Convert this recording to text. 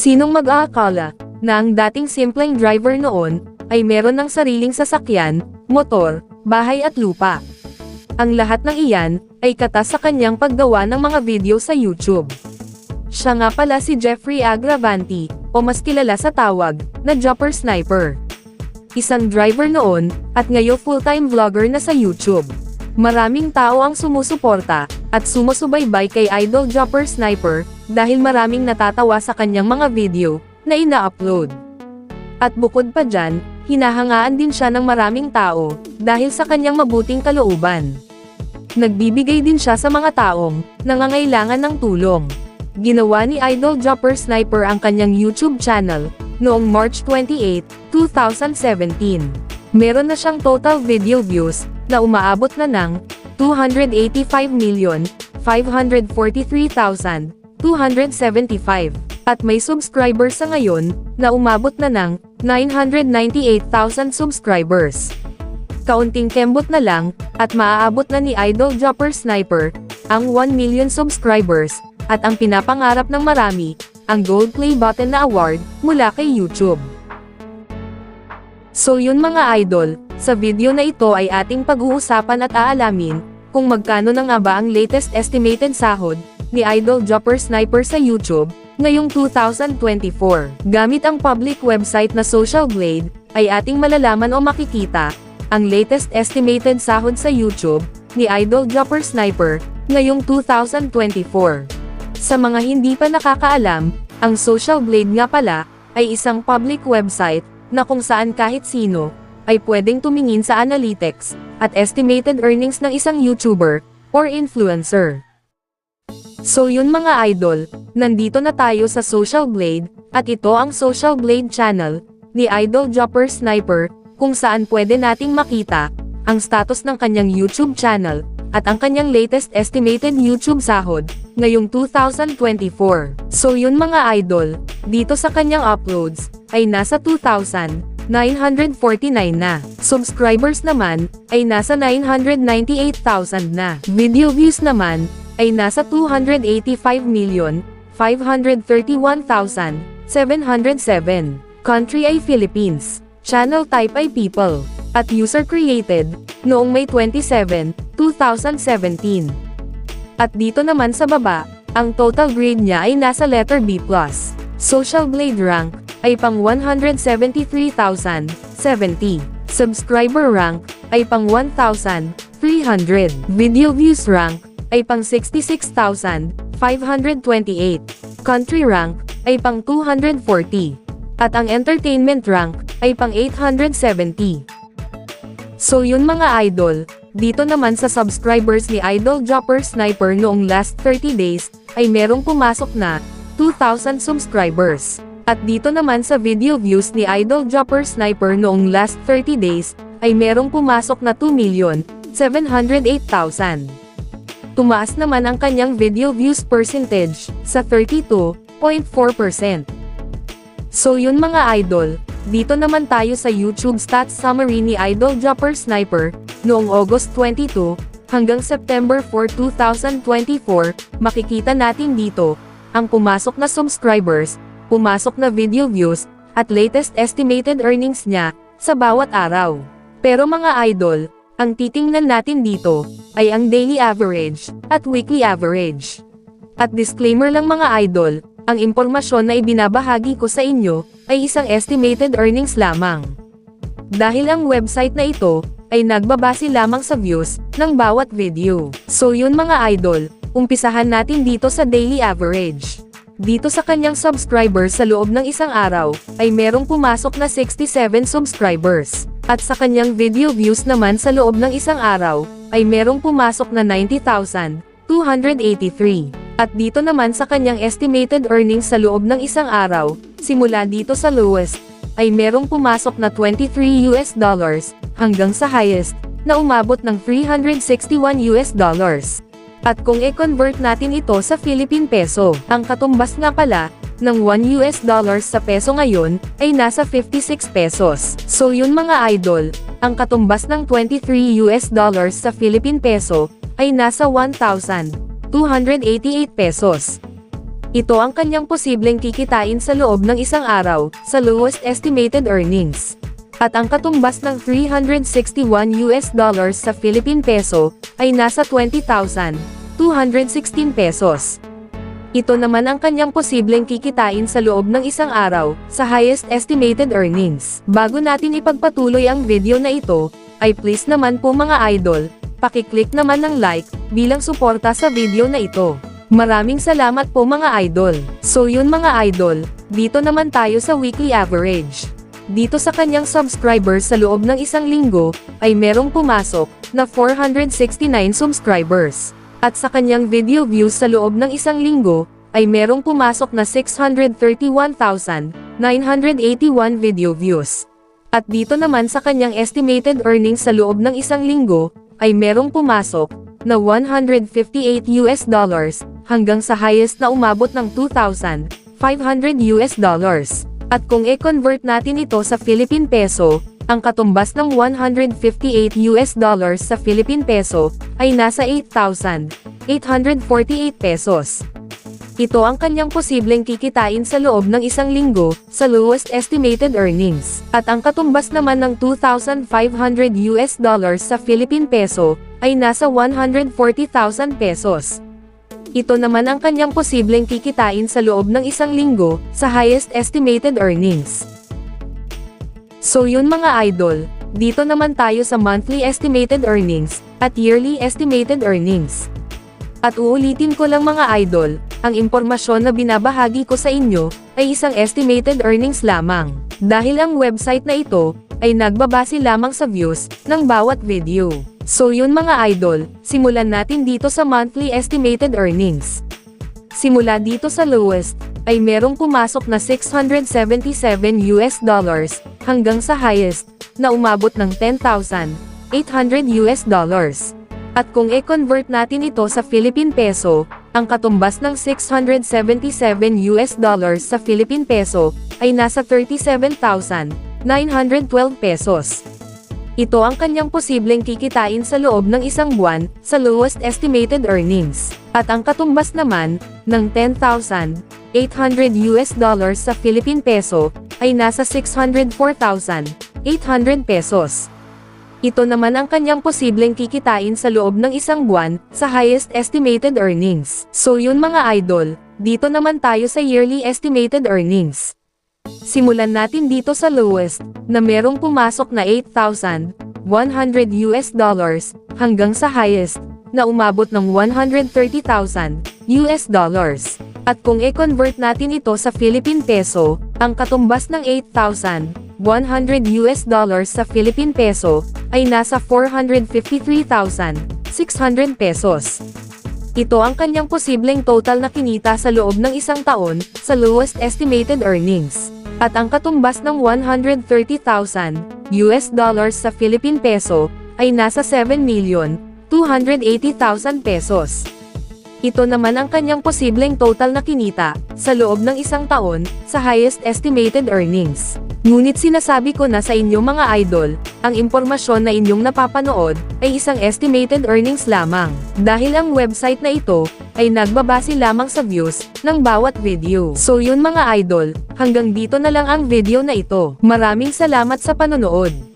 Sinong mag-aakala na ang dating simpleng driver noon ay meron ng sariling sasakyan, motor, bahay at lupa. Ang lahat ng iyan ay katas sa kanyang paggawa ng mga video sa YouTube. Siya nga pala si Jeffrey Agravanti, o mas kilala sa tawag na Jumper Sniper. Isang driver noon, at ngayon full-time vlogger na sa YouTube. Maraming tao ang sumusuporta, at sumusubaybay kay Idol Jumper Sniper, dahil maraming natatawa sa kanyang mga video, na ina-upload. At bukod pa dyan, hinahangaan din siya ng maraming tao, dahil sa kanyang mabuting kalooban. Nagbibigay din siya sa mga taong, nangangailangan ng tulong. Ginawa ni Idol Jumper Sniper ang kanyang YouTube channel, noong March 28, 2017. Meron na siyang total video views, na umaabot na ng 285,543,275, at may subscribers sa ngayon, na umabot na ng 998,000 subscribers. Kaunting kembot na lang, at maaabot na ni Idol Jumper Sniper, ang 1 million subscribers, at ang pinapangarap ng marami, ang Gold Play Button na award, mula kay YouTube. So yun mga idol, sa video na ito ay ating pag-uusapan at aalamin, kung magkano na nga ba ang latest estimated sahod, ni Idol Jumper Sniper sa YouTube, ngayong 2024. Gamit ang public website na Social Blade, ay ating malalaman o makikita, ang latest estimated sahod sa YouTube, ni Idol Jumper Sniper, ngayong 2024. Sa mga hindi pa nakakaalam, ang Social Blade nga pala, ay isang public website, na kung saan kahit sino, ay pwedeng tumingin sa analytics, at estimated earnings ng isang YouTuber, or influencer. So yun mga idol, nandito na tayo sa Social Blade, at ito ang Social Blade channel, ni Idol Jumper Sniper, kung saan pwede nating makita, ang status ng kanyang YouTube channel, at ang kanyang latest estimated YouTube sahod, ngayong 2024. So yun mga idol, dito sa kanyang uploads, ay nasa 2,949 na. Subscribers naman, ay nasa 998,000 na. Video views naman, ay nasa 285,531,707. Country ay Philippines. Channel type ay People. At user created, noong May 27, 2017. At dito naman sa baba, ang total grade niya ay nasa letter B+. Social Blade rank, ay pang 173,070. Subscriber rank, ay pang 1,300. Video views rank, ay pang 66,528. Country rank, ay pang 240. At ang entertainment rank, ay pang 870. So yun mga idol, dito naman sa subscribers ni Idol Jumper Sniper noong last 30 days, ay merong pumasok na 2,000 subscribers. At dito naman sa video views ni Idol Jumper Sniper noong last 30 days, ay merong pumasok na 2,708,000. Tumaas naman ang kanyang video views percentage, sa 32.4%. So yun mga idol, dito naman tayo sa YouTube stats summary ni Idol Jumper Sniper, noong August 22, hanggang September 4, 2024, makikita natin dito, ang pumasok na subscribers, pumasok na video views, at latest estimated earnings niya, sa bawat araw. Pero mga idol, ang titingnan natin dito, ay ang daily average, at weekly average. At disclaimer lang mga idol, ang impormasyon na ibinabahagi ko sa inyo, ay isang estimated earnings lamang. Dahil ang website na ito, ay nagbabase lamang sa views, ng bawat video. So yun mga idol, umpisahan natin dito sa daily average. Dito sa kanyang subscribers sa loob ng isang araw, ay merong pumasok na 67 subscribers. At sa kanyang video views naman sa loob ng isang araw, ay merong pumasok na 90,283. At dito naman sa kanyang estimated earnings sa loob ng isang araw, simula dito sa lowest, ay merong pumasok na 23 US dollars, hanggang sa highest, na umabot ng 361 US dollars. At kung i-convert natin ito sa Philippine Peso, ang katumbas nga pala, ng 1 US dollars sa peso ngayon, ay nasa 56 pesos. So yun mga idol, ang katumbas ng 23 US dollars sa Philippine Peso, ay nasa 1,288 pesos. Ito ang kanyang posibleng kikitain sa loob ng isang araw, sa lowest estimated earnings. At ang katumbas ng 361 US dollars sa Philippine peso, ay nasa 20,216 pesos. Ito naman ang kanyang posibleng kikitain sa loob ng isang araw, sa highest estimated earnings. Bago natin ipagpatuloy ang video na ito, ay please naman po mga idol, pakiclick naman ng like, bilang suporta sa video na ito. Maraming salamat po mga idol. So yun mga idol, dito naman tayo sa weekly average. Dito sa kanyang subscribers sa loob ng isang linggo, ay merong pumasok, na 469 subscribers. At sa kanyang video views sa loob ng isang linggo, ay merong pumasok na 631,981 video views. At dito naman sa kanyang estimated earnings sa loob ng isang linggo, ay merong pumasok, na 158 US dollars, hanggang sa highest na umabot ng 2,500 US dollars. At kung e-convert natin ito sa Philippine peso, ang katumbas ng 158 US dollars sa Philippine peso, ay nasa 8,848 pesos. Ito ang kanyang posibleng kikitain sa loob ng isang linggo, sa lowest estimated earnings. At ang katumbas naman ng 2,500 US dollars sa Philippine peso, ay nasa 140,000 pesos. Ito naman ang kanyang posibleng kikitain sa loob ng isang linggo, sa highest estimated earnings. So yun mga idol, dito naman tayo sa monthly estimated earnings, at yearly estimated earnings. At uulitin ko lang mga idol, ang impormasyon na binabahagi ko sa inyo, ay isang estimated earnings lamang. Dahil ang website na ito, ay nagbabase lamang sa views, ng bawat video. So yun mga idol, simulan natin dito sa monthly estimated earnings. Simula dito sa lowest, ay merong pumasok na 677 US dollars, hanggang sa highest, na umabot ng 10,800 US dollars. At kung e-convert natin ito sa Philippine peso, ang katumbas ng 677 US dollars sa Philippine peso, ay nasa 37,912 pesos. Ito ang kanyang posibleng kikitain sa loob ng isang buwan, sa lowest estimated earnings. At ang katumbas naman, ng 10,800 US dollars sa Philippine peso, ay nasa 604,800 pesos. Ito naman ang kanyang posibleng kikitain sa loob ng isang buwan, sa highest estimated earnings. So yun mga idol, dito naman tayo sa yearly estimated earnings. Simulan natin dito sa lowest, na merong pumasok na 8,100 US dollars, hanggang sa highest, na umabot ng 130,000 US dollars. At kung e-convert natin ito sa Philippine peso, ang katumbas ng 8,100 US dollars sa Philippine peso, ay nasa 453,600 pesos. Ito ang kanyang posibleng total na kinita sa loob ng isang taon, sa lowest estimated earnings. At ang katumbas ng 130,000 US dollars sa Philippine peso, ay nasa 7,280,000 pesos. Ito naman ang kanyang posibleng total na kinita, sa loob ng isang taon, sa highest estimated earnings. Ngunit sinasabi ko na sa inyo mga idol, ang impormasyon na inyong napapanood, ay isang estimated earnings lamang. Dahil ang website na ito, ay nagbabase lamang sa views, ng bawat video. So yun mga idol, hanggang dito na lang ang video na ito. Maraming salamat sa panonood.